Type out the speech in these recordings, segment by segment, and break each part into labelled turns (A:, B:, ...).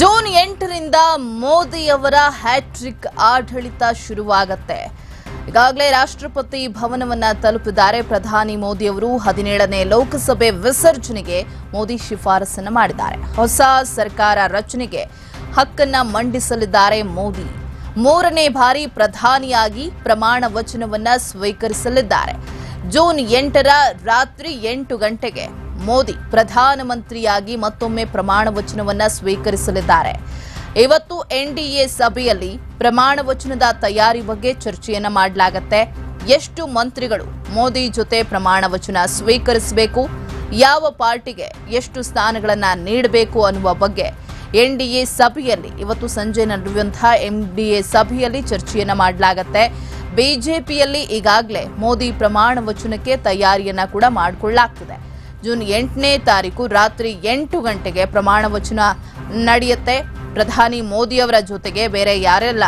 A: June ಎಂಟರಿಂದ ಮೋದಿಯವರ hat trick ಆಡಳಿತ ಶುರುವಾಗತ್ತೆ. ಈಗಾಗಲೇ ರಾಷ್ಟ್ರಪತಿ ಭವನವನ್ನ ತಲುಪಿದ್ದಾರೆ. ಪ್ರಧಾನಿ ಮೋದಿಯವರು ಹದಿನೇಳನೇ ಲೋಕಸಭೆ ವಿಸರ್ಜನೆಗೆ ಮೋದಿ ಶಿಫಾರಸನ್ನು ಮಾಡಿದ್ದಾರೆ. ಹೊಸ ಸರ್ಕಾರ ರಚನೆಗೆ ಹಕ್ಕನ್ನ ಮಂಡಿಸಲಿದ್ದಾರೆ ಮೋದಿ. ಮೂರನೇ ಬಾರಿ ಪ್ರಧಾನಿಯಾಗಿ ಪ್ರಮಾಣ ವಚನವನ್ನ ಸ್ವೀಕರಿಸಲಿದ್ದಾರೆ. ಜೂನ್ ಎಂಟರ ರಾತ್ರಿ ಎಂಟು ಗಂಟೆಗೆ ಮೋದಿ ಪ್ರಧಾನಮಂತ್ರಿಯಾಗಿ ಮತ್ತೊಮ್ಮೆ ಪ್ರಮಾಣ ವಚನವನ್ನ ಸ್ವೀಕರಿಸಲಿದ್ದಾರೆ. ಇವತ್ತು ಎನ್ಡಿಎ ಸಭೆಯಲ್ಲಿ ಪ್ರಮಾಣ ವಚನದ ತಯಾರಿ ಬಗ್ಗೆ ಚರ್ಚೆಯನ್ನ ಮಾಡಲಾಗತ್ತೆ. ಎಷ್ಟು ಮಂತ್ರಿಗಳು ಮೋದಿ ಜೊತೆ ಪ್ರಮಾಣ ವಚನ ಸ್ವೀಕರಿಸಬೇಕು, ಯಾವ ಪಾರ್ಟಿಗೆ ಎಷ್ಟು ಸ್ಥಾನಗಳನ್ನ ನೀಡಬೇಕು ಅನ್ನುವ ಬಗ್ಗೆ ಎನ್ಡಿಎ ಸಭೆಯಲ್ಲಿ ಇವತ್ತು ಸಂಜೆ ನಡೆಯುವಂತಹ ಎನ್ಡಿಎ ಸಭೆಯಲ್ಲಿ ಚರ್ಚೆಯನ್ನ ಮಾಡಲಾಗತ್ತೆ. ಬಿಜೆಪಿಯಲ್ಲಿ ಈಗಾಗಲೇ ಮೋದಿ ಪ್ರಮಾಣ ವಚನಕ್ಕೆ ತಯಾರಿಯನ್ನ ಕೂಡ ಮಾಡಿಕೊಳ್ಳಲಾಗ್ತಿದೆ ಜೂನ್ ಎಂಟನೇ ತಾರೀಕು ರಾತ್ರಿ ಎಂಟು ಗಂಟೆಗೆ ಪ್ರಮಾಣ ವಚನ ನಡೆಯುತ್ತೆ. ಪ್ರಧಾನಿ ಮೋದಿಯವರ ಜೊತೆಗೆ ಬೇರೆ ಯಾರೆಲ್ಲ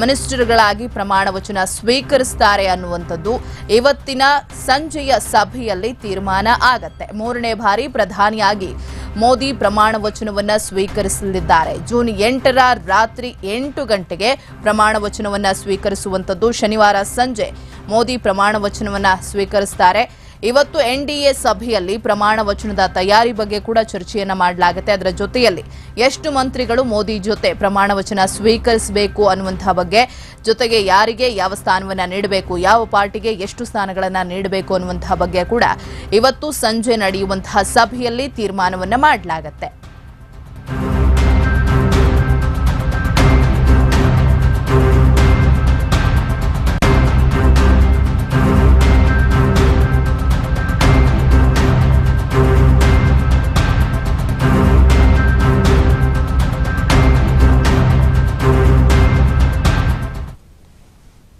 A: ಮಿನಿಸ್ಟರ್ಗಳಾಗಿ ಪ್ರಮಾಣ ವಚನ ಸ್ವೀಕರಿಸ್ತಾರೆ ಅನ್ನುವಂಥದ್ದು ಇವತ್ತಿನ ಸಂಜೆಯ ಸಭೆಯಲ್ಲಿ ತೀರ್ಮಾನ ಆಗತ್ತೆ. ಮೂರನೇ ಬಾರಿ ಪ್ರಧಾನಿಯಾಗಿ ಮೋದಿ ಪ್ರಮಾಣ ವಚನವನ್ನು ಸ್ವೀಕರಿಸಲಿದ್ದಾರೆ. ಜೂನ್ ಎಂಟರ ರಾತ್ರಿ ಎಂಟು ಗಂಟೆಗೆ ಪ್ರಮಾಣ ವಚನವನ್ನು ಸ್ವೀಕರಿಸುವಂಥದ್ದು ಶನಿವಾರ ಸಂಜೆ ಮೋದಿ ಪ್ರಮಾಣ ವಚನವನ್ನು ಸ್ವೀಕರಿಸ್ತಾರೆ. ಇವತ್ತು ಎನ್ಡಿಎ ಸಭೆಯಲ್ಲಿ ಪ್ರಮಾಣ ವಚನದ ತಯಾರಿ ಬಗ್ಗೆ ಕೂಡ ಚರ್ಚೆಯನ್ನ ಮಾಡಲಾಗುತ್ತೆ. ಅದರ ಜೊತೆಯಲ್ಲಿ ಎಷ್ಟು ಮಂತ್ರಿಗಳು ಮೋದಿ ಜೊತೆ ಪ್ರಮಾಣ ವಚನ ಸ್ವೀಕರಿಸಬೇಕು ಅನ್ನುವಂತಹ ಬಗ್ಗೆ, ಜೊತೆಗೆ ಯಾರಿಗೆ ಯಾವ ಸ್ಥಾನವನ್ನ ನೀಡಬೇಕು, ಯಾವ ಪಾರ್ಟಿಗೆ ಎಷ್ಟು ಸ್ಥಾನಗಳನ್ನ ನೀಡಬೇಕು ಅನ್ನುವಂತಹ ಬಗ್ಗೆ ಕೂಡ ಇವತ್ತು ಸಂಜೆ ನಡೆಯುವಂತಹ ಸಭೆಯಲ್ಲಿ ತೀರ್ಮಾನವನ್ನ ಮಾಡಲಾಗುತ್ತೆ.